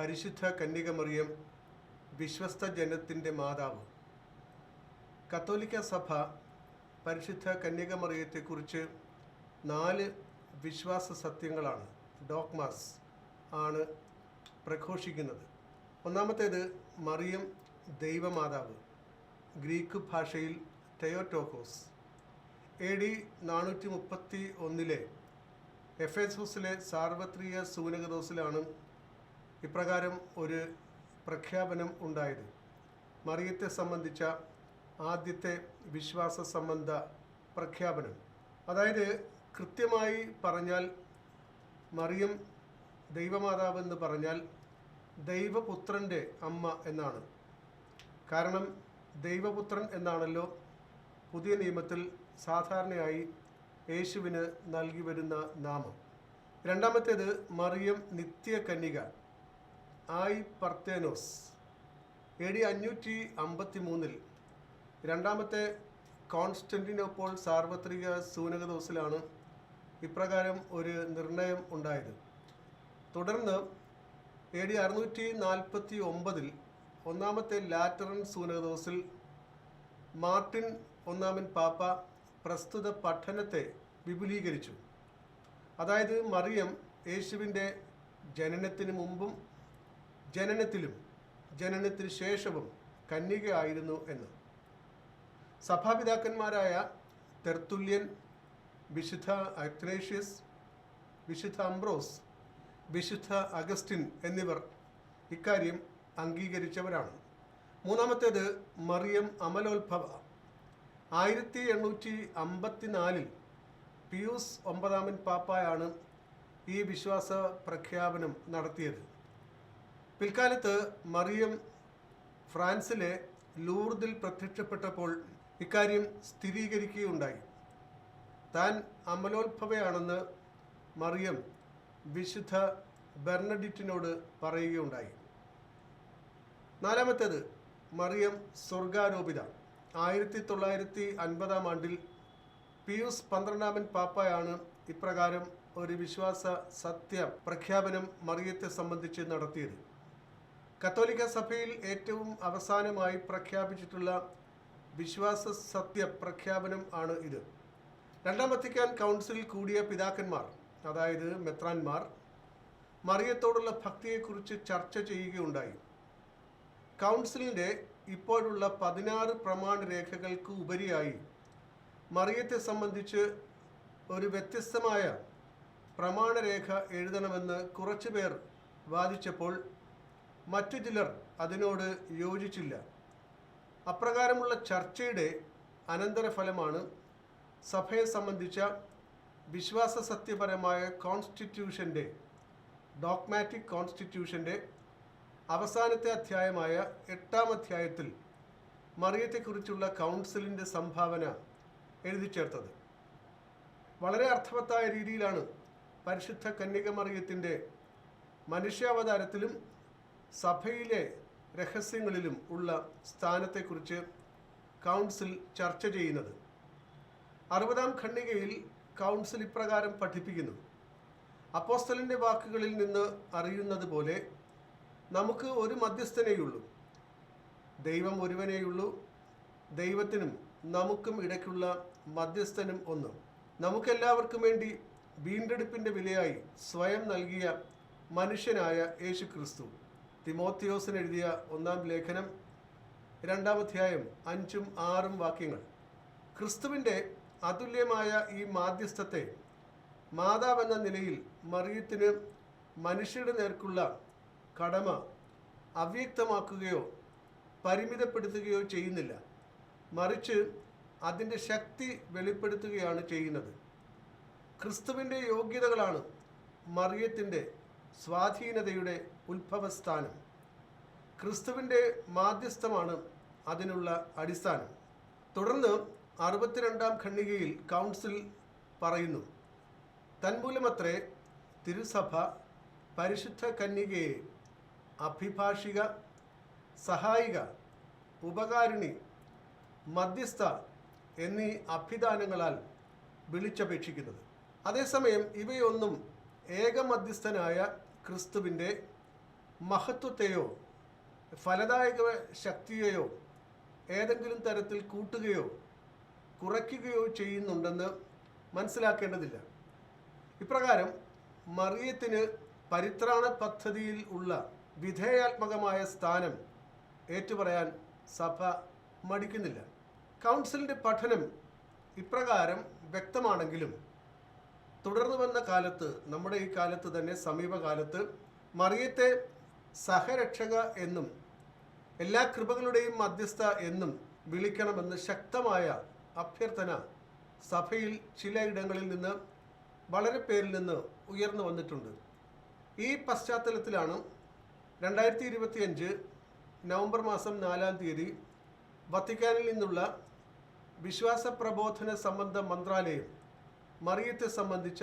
പരിശുദ്ധ കന്യകമറിയം വിശ്വസ്ത ജനത്തിന്റെ മാതാവ്. കത്തോലിക്ക സഭ പരിശുദ്ധ കന്യകമറിയത്തെക്കുറിച്ച് നാല് വിശ്വാസ സത്യങ്ങളാണ് ഡോക്മാസ് ആണ് പ്രഘോഷിക്കുന്നത്. ഒന്നാമത്തേത് മറിയം ദൈവമാതാവ് ഗ്രീക്ക് ഭാഷയിൽ തെയോറ്റോക്കോസ് എ ഡി നാനൂറ്റി മുപ്പത്തി ഒന്നിലെ എഫേസോസിലെ സാർവത്രിക സൂനകദോസിലാണ് ഇപ്രകാരം ഒരു പ്രഖ്യാപനം ഉണ്ടായത്. മറിയത്തെ സംബന്ധിച്ച ആദ്യത്തെ വിശ്വാസ സംബന്ധ പ്രഖ്യാപനം. അതായത് കൃത്യമായി പറഞ്ഞാൽ മറിയം ദൈവമാതാവെന്ന് പറഞ്ഞാൽ ദൈവപുത്രന്റെ അമ്മ എന്നാണ്. കാരണം ദൈവപുത്രൻ എന്നാണല്ലോ പുതിയ നിയമത്തിൽ സാധാരണയായി യേശുവിന് നൽകി വരുന്ന നാമം. രണ്ടാമത്തേത് മറിയം നിത്യ കന്യക ആയി പർത്തേനോസ്. എ ഡി അഞ്ഞൂറ്റി അമ്പത്തി മൂന്നിൽ രണ്ടാമത്തെ കോൺസ്റ്റന്റിനോപ്പോൾ സാർവത്രിക സൂനക ദിവസിലാണ് ഇപ്രകാരം ഒരു നിർണയം ഉണ്ടായത്. തുടർന്ന് എ ഡി അറുന്നൂറ്റി നാൽപ്പത്തി ഒമ്പതിൽ ഒന്നാമത്തെ ലാറ്ററൻ സൂനക ദിവസിൽ മാർട്ടിൻ ഒന്നാമൻ പാപ്പ പ്രസ്തുത പഠനത്തെ വിപുലീകരിച്ചു. അതായത് മറിയം യേശുവിന്റെ ജനനത്തിന് മുമ്പും ജനനത്തിലും ജനനത്തിന് ശേഷവും കന്യകയായിരുന്നു എന്ന്. സഭാപിതാക്കന്മാരായ തെർത്തുല്യൻ വിശുദ്ധ അക്നേഷ്യസ് വിശുദ്ധ അംബ്രോസ് വിശുദ്ധ അഗസ്റ്റിൻ എന്നിവർ ഇക്കാര്യം അംഗീകരിച്ചവരാണ്. മൂന്നാമത്തേത് മറിയം അമലോത്ഭവ. ആയിരത്തി എണ്ണൂറ്റി അമ്പത്തിനാലിൽ പിയൂസ് ഒമ്പതാമൻ പാപ്പായാണ് ഈ വിശ്വാസ പ്രഖ്യാപനം നടത്തിയത്. പിൽക്കാലത്ത് മറിയം ഫ്രാൻസിലെ ലൂർദിൽ പ്രത്യക്ഷപ്പെട്ടപ്പോൾ ഇക്കാര്യം സ്ഥിരീകരിക്കുകയുണ്ടായി. താൻ അമലോത്ഭവയാണെന്ന് മറിയം വിശുദ്ധ ബെർണഡിറ്റിനോട് പറയുകയുണ്ടായി. നാലാമത്തേത് മറിയം സ്വർഗാരോപിത. ആയിരത്തി തൊള്ളായിരത്തി അൻപതാം ആണ്ടിൽ പിയൂസ് പന്ത്രണ്ടാമൻ പാപ്പയാണ് ഇപ്രകാരം ഒരു വിശ്വാസ സത്യ പ്രഖ്യാപനം മറിയത്തെ സംബന്ധിച്ച് നടത്തിയത്. കത്തോലിക്ക സഭയിൽ ഏറ്റവും അവസാനമായി പ്രഖ്യാപിച്ചിട്ടുള്ള വിശ്വാസ സത്യ പ്രഖ്യാപനം ആണ് ഇത്. രണ്ടാം വത്തിക്കാൻ കൗൺസിലിൽ കൂടിയ പിതാക്കന്മാർ അതായത് മെത്രാൻമാർ മറിയത്തോടുള്ള ഭക്തിയെക്കുറിച്ച് ചർച്ച ചെയ്യുകയുണ്ടായി. കൗൺസിലിന്റെ ഇപ്പോഴുള്ള പതിനാറ് പ്രമാണ രേഖകൾക്ക് ഉപരിയായി മറിയത്തെ സംബന്ധിച്ച് ഒരു വ്യത്യസ്തമായ പ്രമാണരേഖ എഴുതണമെന്ന് കുറച്ചുപേർ വാദിച്ചപ്പോൾ മറ്റു ചിലർ അതിനോട് യോജിച്ചില്ല. അപ്രകാരമുള്ള ചർച്ചയുടെ അനന്തരഫലമാണ് സഭയെ സംബന്ധിച്ച വിശ്വാസ സത്യപരമായ കോൺസ്റ്റിറ്റ്യൂഷന്റെ ഡോക്മാറ്റിക് കോൺസ്റ്റിറ്റ്യൂഷന്റെ അവസാനത്തെ അധ്യായമായ എട്ടാം അധ്യായത്തിൽ മറിയത്തെക്കുറിച്ചുള്ള കൗൺസിലിന്റെ സംഭാവന എഴുതി ചേർത്തത്. വളരെ അർത്ഥവത്തായ രീതിയിലാണ് പരിശുദ്ധ കന്യക മറിയത്തിന്റെ മനുഷ്യാവതാരത്തിലും സഭയിലെ രഹസ്യങ്ങളിലും ഉള്ള സ്ഥാനത്തെക്കുറിച്ച് കൗൺസിൽ ചർച്ച ചെയ്യുന്നത്. അറുപതാം ഖണ്ഡികയിൽ കൗൺസിൽ ഇപ്രകാരം പഠിപ്പിക്കുന്നു. അപ്പോസ്തലിന്റെ വാക്കുകളിൽ നിന്ന് അറിയുന്നത് പോലെ നമുക്ക് ഒരു മധ്യസ്ഥനേയുള്ളൂ ദൈവം ഒരുവനേയുള്ളൂ. ദൈവത്തിനും നമുക്കും ഇടയ്ക്കുള്ള മധ്യസ്ഥനും ഒന്ന്. നമുക്കെല്ലാവർക്കും വേണ്ടി വീണ്ടെടുപ്പിന്റെ വിലയായി സ്വയം നൽകിയ മനുഷ്യനായ യേശു ക്രിസ്തു തിമോത്തിയോസിന് എഴുതിയ ഒന്നാം ലേഖനം രണ്ടാം അധ്യായം അഞ്ചും ആറും വാക്യങ്ങൾ. ക്രിസ്തുവിന്റെ അതുല്യമായ ഈ മാധ്യസ്ഥത്തെ മാതാവെന്ന നിലയിൽ മറിയത്തിന് മനുഷ്യരുടെ നേർക്കുള്ള കടമ അവ്യക്തമാക്കുകയോ പരിമിതപ്പെടുത്തുകയോ ചെയ്യുന്നില്ല. മറിച്ച് അതിന്റെ ശക്തി വെളിപ്പെടുത്തുകയാണ് ചെയ്യുന്നത്. ക്രിസ്തുവിന്റെ യോഗ്യതകളാണ് മറിയത്തിന്റെ സ്വാധീനതയുടെ ഉത്ഭവസ്ഥാനം. ക്രിസ്തുവിന്റെ മാധ്യസ്ഥമാണ് അതിനുള്ള അടിസ്ഥാനം. തുടർന്ന് അറുപത്തിരണ്ടാം ഖണ്ഡികയിൽ കൗൺസിൽ പറയുന്നു തന്മൂലമത്രേ തിരുസഭ പരിശുദ്ധ കന്യകയെ അഭിഭാഷിക സഹായിക ഉപകാരിണി മധ്യസ്ഥ എന്നീ അഭിദാനങ്ങളാൽ വിളിച്ചപേക്ഷിക്കുന്നത്. അതേസമയം ഇവയൊന്നും ഏകമധ്യസ്ഥനായ ക്രിസ്തുവിന്റെ മഹത്വത്തെയോ ഫലദായക ശക്തിയെയോ ഏതെങ്കിലും തരത്തിൽ കൂട്ടുകയോ കുറയ്ക്കുകയോ ചെയ്യുന്നുണ്ടെന്ന് മനസ്സിലാക്കേണ്ടതില്ല. ഇപ്രകാരം മറിയത്തിന് പരിത്രാണ പദ്ധതിയിൽ ഉള്ള വിധേയാത്മകമായ സ്ഥാനം ഏറ്റുപറയാൻ സഭ മടിക്കുന്നില്ല. കൗൺസിലിന്റെ പഠനം ഇപ്രകാരം വ്യക്തമാണെങ്കിലും തുടർന്നു വന്ന കാലത്ത് നമ്മുടെ ഈ കാലത്ത് തന്നെ സമീപകാലത്ത് മറിയത്തെ സഹരക്ഷക എന്നും എല്ലാ കൃപകളുടെയും മധ്യസ്ഥ എന്നും വിളിക്കണമെന്ന് ശക്തമായ അഭ്യർത്ഥന സഭയിൽ ചിലയിടങ്ങളിൽ നിന്ന് വളരെ പേരിൽ നിന്ന് ഉയർന്നു വന്നിട്ടുണ്ട്. ഈ പശ്ചാത്തലത്തിലാണ് രണ്ടായിരത്തി ഇരുപത്തിയഞ്ച് നവംബർ മാസം നാലാം തീയതി വത്തിക്കാനിൽ നിന്നുള്ള വിശ്വാസ പ്രബോധന സംബന്ധ മന്ത്രാലയം മറിയത്തെ സംബന്ധിച്ച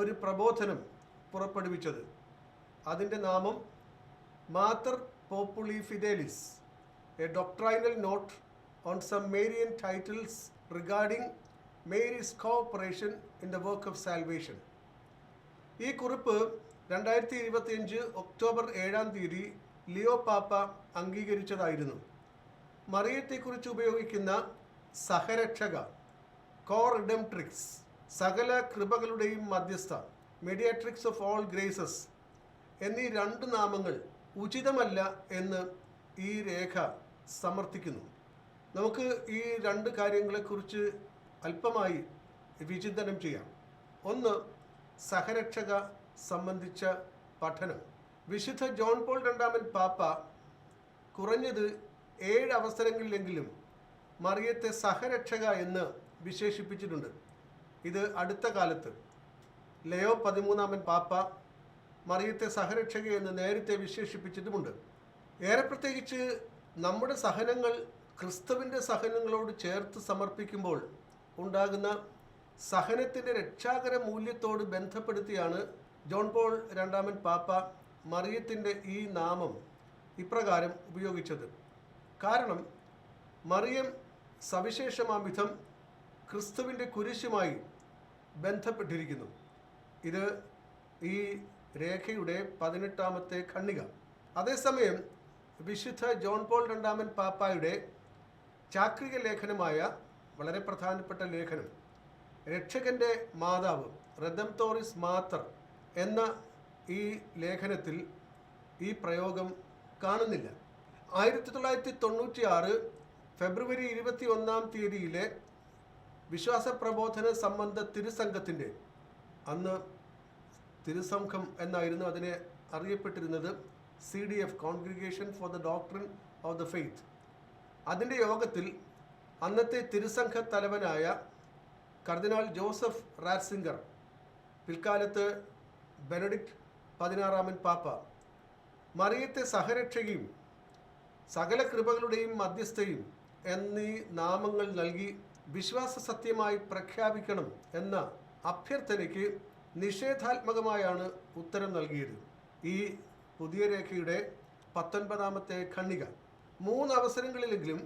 ഒരു പ്രബോധനം പുറപ്പെടുവിച്ചത്. അതിന്റെ നാമം Mater Populi Fidelis. A doctrinal note on some Marian titles regarding Mary's cooperation in the work of salvation. ഈ കുറിപ്പ് രണ്ടായിരത്തി ഇരുപത്തിയഞ്ച് ഒക്ടോബർ ഏഴാം തീയതി ലിയോ പാപ്പ അംഗീകരിച്ചതായിരുന്നു. മറിയത്തെക്കുറിച്ച് ഉപയോഗിക്കുന്ന സഹരക്ഷക കോ റിഡംട്രിക്സ് സകല കൃപകളുടെയും മധ്യസ്ഥ മീഡിയാട്രിക്സ് ഓഫ് ഓൾ ഗ്രേസസ് എന്നീ രണ്ട് നാമങ്ങൾ ഉചിതമല്ല എന്ന് ഈ രേഖ സമർത്ഥിക്കുന്നു. നമുക്ക് ഈ രണ്ട് കാര്യങ്ങളെക്കുറിച്ച് അല്പമായി വിചിന്തനം ചെയ്യാം. ഒന്ന് സഹരക്ഷക സംബന്ധിച്ച പഠനം. വിശുദ്ധ ജോൺ പോൾ രണ്ടാമൻ പാപ്പ കുറഞ്ഞത് ഏഴ് അവസരങ്ങളിലെങ്കിലും മറിയത്തെ സഹരക്ഷക എന്ന് വിശേഷിപ്പിച്ചിട്ടുണ്ട്. ഇത് അടുത്ത കാലത്ത്. ലയോ പതിമൂന്നാമൻ പാപ്പ മറിയത്തെ സഹരക്ഷക എന്ന് നേരത്തെ വിശേഷിപ്പിച്ചിട്ടുമുണ്ട്. ഏറെ പ്രത്യേകിച്ച് നമ്മുടെ സഹനങ്ങൾ ക്രിസ്തുവിന്റെ സഹനങ്ങളോട് ചേർത്ത് സമർപ്പിക്കുമ്പോൾ ഉണ്ടാകുന്ന സഹനത്തിന്റെ രക്ഷാകര മൂല്യത്തോട് ബന്ധപ്പെടുത്തിയാണ് ജോൺ പോൾ രണ്ടാമൻ പാപ്പ മറിയത്തിന്റെ ഈ നാമം ഇപ്രകാരം ഉപയോഗിച്ചത്. കാരണം മറിയം സവിശേഷമാവിധം ക്രിസ്തുവിന്റെ കുരിശുമായി ബന്ധപ്പെട്ടിരിക്കുന്നു. ഇത് ഈ രേഖയുടെ പതിനെട്ടാമത്തെ ഖണ്ണിക അതേസമയം വിശുദ്ധ ജോൺ പോൾ രണ്ടാമൻ പാപ്പായുടെ ചാക്രിക ലേഖനമായ വളരെ പ്രധാനപ്പെട്ട ലേഖനം രക്ഷകന്റെ മാതാവ് റദം തോറിസ് മാത്തർ എന്ന ഈ ലേഖനത്തിൽ ഈ പ്രയോഗം കാണുന്നില്ല. ആയിരത്തി തൊള്ളായിരത്തി തൊണ്ണൂറ്റി ഫെബ്രുവരി ഇരുപത്തി ഒന്നാം തീയതിയിലെ വിശ്വാസ പ്രബോധന സംബന്ധ തിരുസംഘത്തിന്റെ അന്ന് തിരുസംഘം എന്നായിരുന്നു അതിനെ അറിയപ്പെട്ടിരുന്നത് C D F Congregation for the Doctrine of the Faith അതിന്റെ യോഗത്തിൽ അന്നത്തെ തിരുസംഘ തലവനായ കർദിനാൾ ജോസഫ് റാറ്റ്സിംഗർ പിൽക്കാലത്ത് ബെനഡിക്ട് പതിനാറാമൻ പാപ്പ മറിയത്തെ സഹരക്ഷയും സകല കൃപകളുടെയും മധ്യസ്ഥയും എന്നീ നാമങ്ങൾ നൽകി വിശ്വാസ സത്യമായി പ്രഖ്യാപിക്കണം എന്ന അഭ്യർത്ഥനയ്ക്ക് നിഷേധാത്മകമായാണ് ഉത്തരം നൽകിയത്. ഈ പുതിയ രേഖയുടെ പത്തൊൻപതാമത്തെ ഖണ്ണിക മൂന്ന് അവസരങ്ങളിലെങ്കിലും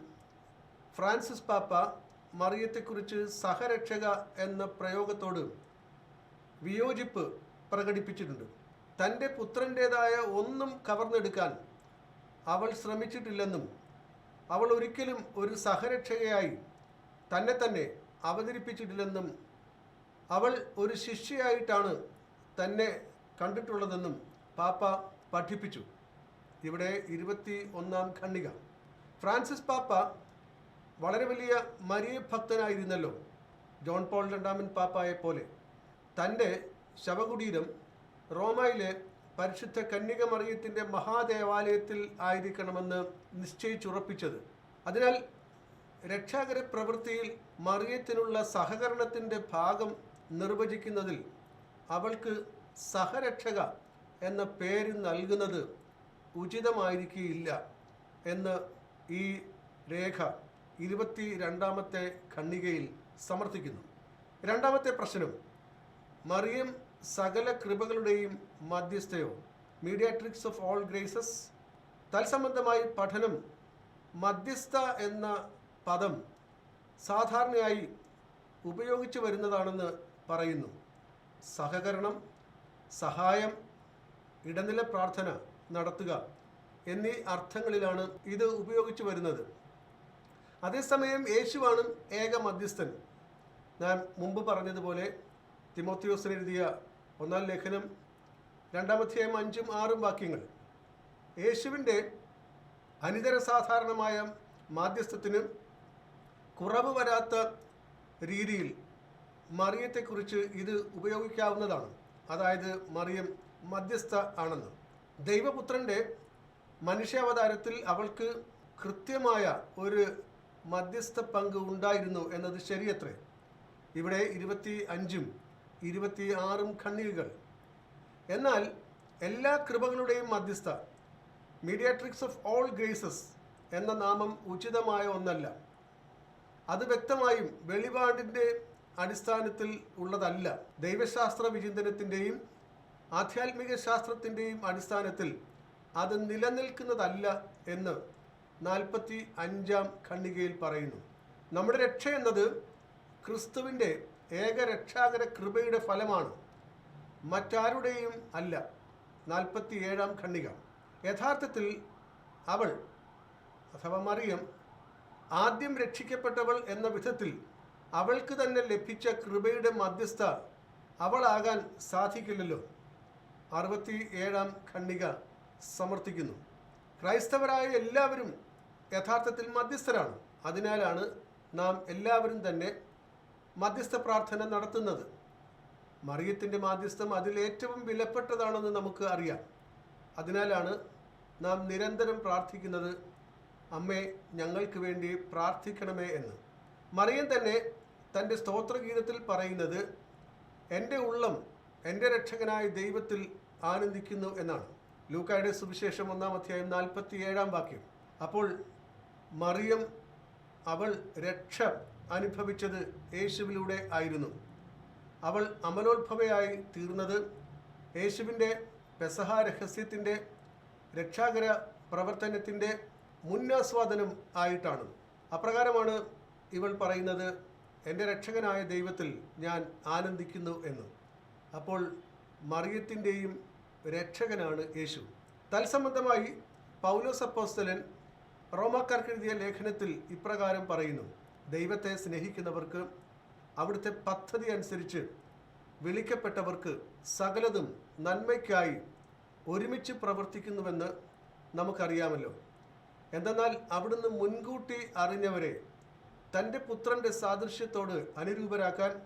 ഫ്രാൻസിസ് പാപ്പ മറിയത്തെക്കുറിച്ച് സഹരക്ഷക എന്ന പ്രയോഗത്തോട് വിയോജിപ്പ് പ്രകടിപ്പിച്ചിട്ടുണ്ട്. തന്റെ പുത്രന്റേതായ ഒന്നും കവർന്നെടുക്കാൻ അവൾ ശ്രമിച്ചിട്ടില്ലെന്നും അവൾ ഒരിക്കലും ഒരു സഹരക്ഷകയായി തന്നെ തന്നെ അവതരിപ്പിച്ചിട്ടില്ലെന്നും അവൾ ഒരു ശിഷ്യയായിട്ടാണ് തന്നെ കണ്ടിട്ടുള്ളതെന്നും പാപ്പ പഠിപ്പിച്ചു. ഇവിടെ ഇരുപത്തി ഒന്നാം ഖണ്ഡിക. ഫ്രാൻസിസ് പാപ്പ വളരെ വലിയ മരിയ ഭക്തനായിരുന്നല്ലോ. ജോൺ പോൾ രണ്ടാമൻ പാപ്പായെ പോലെ. തന്റെ ശവകുടീരം റോമയിലെ പരിശുദ്ധ കന്യക മറിയത്തിന്റെ മഹാദേവാലയത്തിൽ ആയിരിക്കണമെന്ന് നിശ്ചയിച്ചുറപ്പിച്ചത്. അതിനാൽ രക്ഷാകര പ്രവൃത്തിയിൽ മറിയത്തിനുള്ള സഹകരണത്തിന്റെ ഭാഗം നിർവചിക്കുന്നതിൽ അവൾക്ക് സഹരക്ഷക എന്ന പേര് നൽകുന്നത് ഉചിതമായിരിക്കില്ല എന്ന് ഈ രേഖ ഇരുപത്തി രണ്ടാമത്തെ ഖണ്ണികയിൽ സമർത്ഥിക്കുന്നു. രണ്ടാമത്തെ പ്രശ്നം മറിയം സകല കൃപകളുടെയും മധ്യസ്ഥയോ. Mediatrix of all graces. തത്സംബന്ധമായി പഠനം മധ്യസ്ഥ എന്ന പദം സാധാരണയായി ഉപയോഗിച്ചു വരുന്നതാണെന്ന് പറയുന്നു. സഹകരണം സഹായം ഇടനില പ്രാർത്ഥന നടത്തുക എന്നീ അർത്ഥങ്ങളിലാണ് ഇത് ഉപയോഗിച്ചു വരുന്നത്. അതേസമയം യേശുവാണ് ഏക മധ്യസ്ഥൻ. ഞാൻ മുമ്പ് പറഞ്ഞതുപോലെ തിമോത്തിയോസിന് എഴുതിയ ഒന്നാം ലേഖനം രണ്ടാമധ്യായം അഞ്ചും ആറും വാക്യങ്ങൾ. യേശുവിന്റെ അനിതര സാധാരണമായ മാധ്യസ്ഥത്തിന് കുറവ് വരാത്ത രീതിയിൽ മറിയത്തെക്കുറിച്ച് ഇത് ഉപയോഗിക്കാവുന്നതാണ്. അതായത് മറിയം മധ്യസ്ഥ ആണെന്ന്. ദൈവപുത്രന്റെ മനുഷ്യാവതാരത്തിൽ അവൾക്ക് കൃത്യമായ ഒരു മധ്യസ്ഥ പങ്ക് ഉണ്ടായിരുന്നു എന്നത് ശരിയത്രേ. ഇവിടെ ഇരുപത്തി അഞ്ചും ഇരുപത്തി ആറും കണ്ണീരുകൾ എന്നാൽ എല്ലാ കൃപകളുടെയും മധ്യസ്ഥ മീഡിയാട്രിക്സ് ഓഫ് ഓൾ ഗ്രേസസ് എന്ന നാമം ഉചിതമായ ഒന്നല്ല. അത് വ്യക്തമായും വെളിപാടിന്റെ അടിസ്ഥാനത്തിൽ ഉള്ളതല്ല. ദൈവശാസ്ത്ര വിചിന്തനത്തിന്റെയും ആധ്യാത്മിക ശാസ്ത്രത്തിന്റെയും അടിസ്ഥാനത്തിൽ അത് നിലനിൽക്കുന്നതല്ല എന്ന് നാൽപ്പത്തി അഞ്ചാം ഖണ്ഡികയിൽ പറയുന്നു. നമ്മുടെ രക്ഷ എന്നത് ക്രിസ്തുവിന്റെ ഏകരക്ഷാകര കൃപയുടെ ഫലമാണ്. മറ്റാരുടെയും അല്ല. നാൽപ്പത്തി ഏഴാം ഖണ്ഡിക. യഥാർത്ഥത്തിൽ അവൾ അഥവാ മറിയം ആദ്യം രക്ഷിക്കപ്പെട്ടവൾ എന്ന വിധത്തിൽ അവൾക്ക് തന്നെ ലഭിച്ച കൃപയുടെ മധ്യസ്ഥ അവളാകാൻ സാധിക്കില്ലല്ലോ. അറുപത്തി ഏഴാം ഖണ്ഡിക സമർത്ഥിക്കുന്നു. ക്രൈസ്തവരായ എല്ലാവരും യഥാർത്ഥത്തിൽ മധ്യസ്ഥരാണ്. അതിനാലാണ് നാം എല്ലാവരും തന്നെ മധ്യസ്ഥ പ്രാർത്ഥന നടത്തുന്നത്. മറിയത്തിന്റെ മാധ്യസ്ഥം അതിൽ ഏറ്റവും വിലപ്പെട്ടതാണെന്ന് നമുക്ക് അറിയാം. അതിനാലാണ് നാം നിരന്തരം പ്രാർത്ഥിക്കുന്നത് അമ്മേ ഞങ്ങൾക്ക് വേണ്ടി പ്രാർത്ഥിക്കണമേ എന്ന്. മറിയം തന്നെ തന്റെ സ്തോത്രഗീതത്തിൽ പറയുന്നത് എന്റെ ഉള്ളം എന്റെ രക്ഷകനായ ദൈവത്തിൽ ആനന്ദിക്കുന്നു എന്നാണ്. ലൂക്കായുടെ സുവിശേഷം ഒന്നാം അധ്യായം നാൽപ്പത്തി ഏഴാം വാക്യം. അപ്പോൾ മറിയം അവൾ രക്ഷ അനുഭവിച്ചത് യേശുവിലൂടെ ആയിരുന്നു. അവൾ അമലോത്ഭവയായി തീർന്നത് യേശുവിന്റെ പെസഹ രഹസ്യത്തിന്റെ രക്ഷാകര പ്രവർത്തനത്തിന്റെ മുന്നാസ്വാദനം ആയിട്ടാണ്. അപ്രകാരമാണ് ഇവൾ പറയുന്നത് എന്റെ രക്ഷകനായ ദൈവത്തിൽ ഞാൻ ആനന്ദിക്കുന്നു എന്ന്. അപ്പോൾ മറിയത്തിന്റെയും രക്ഷകനാണ് യേശു. തത്സംബന്ധമായി പൗലോസ് അപ്പോസ്തലൻ റോമാക്കാർക്ക് എഴുതിയ ലേഖനത്തിൽ ഇപ്രകാരം പറയുന്നു ദൈവത്തെ സ്നേഹിക്കുന്നവർക്ക് അവിടുത്തെ പദ്ധതി അനുസരിച്ച് വിളിക്കപ്പെട്ടവർക്ക് സകലതും നന്മയ്ക്കായി ഒരുമിച്ച് പ്രവർത്തിക്കുന്നുവെന്ന് നമുക്കറിയാമല്ലോ. എന്തെന്നാൽ അവിടുന്ന് മുൻകൂട്ടി അറിഞ്ഞവരെ തന്റെ പുത്രന്റെ സാദൃശ്യത്തോട് അനുരൂപരാക്കാൻ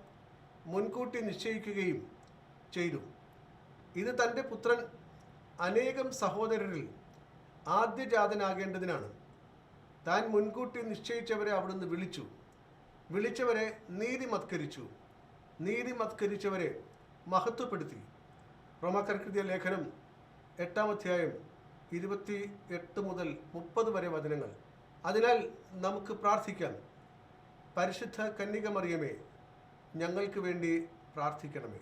മുൻകൂട്ടി നിശ്ചയിക്കുകയും ചെയ്തു. ഇത് തന്റെ പുത്രൻ അനേകം സഹോദരരിൽ ആദ്യജാതനാകേണ്ടതിനാണ്. താൻ മുൻകൂട്ടി നിശ്ചയിച്ചവരെ അവിടുന്ന് വിളിച്ചു. വിളിച്ചവരെ നീതിമത്കരിച്ചു. നീതിമത്കരിച്ചവരെ മഹത്വപ്പെടുത്തി. റോമാക്കർക്കെഴുതിയ ലേഖനം എട്ടാം അധ്യായം ഇരുപത്തി എട്ട് മുതൽ മുപ്പത് വരെ വചനങ്ങൾ. അതിനാൽ നമുക്ക് പ്രാർത്ഥിക്കാം. പരിശുദ്ധ കന്യക മറിയമേ ഞങ്ങൾക്ക് വേണ്ടി പ്രാർത്ഥിക്കണമേ.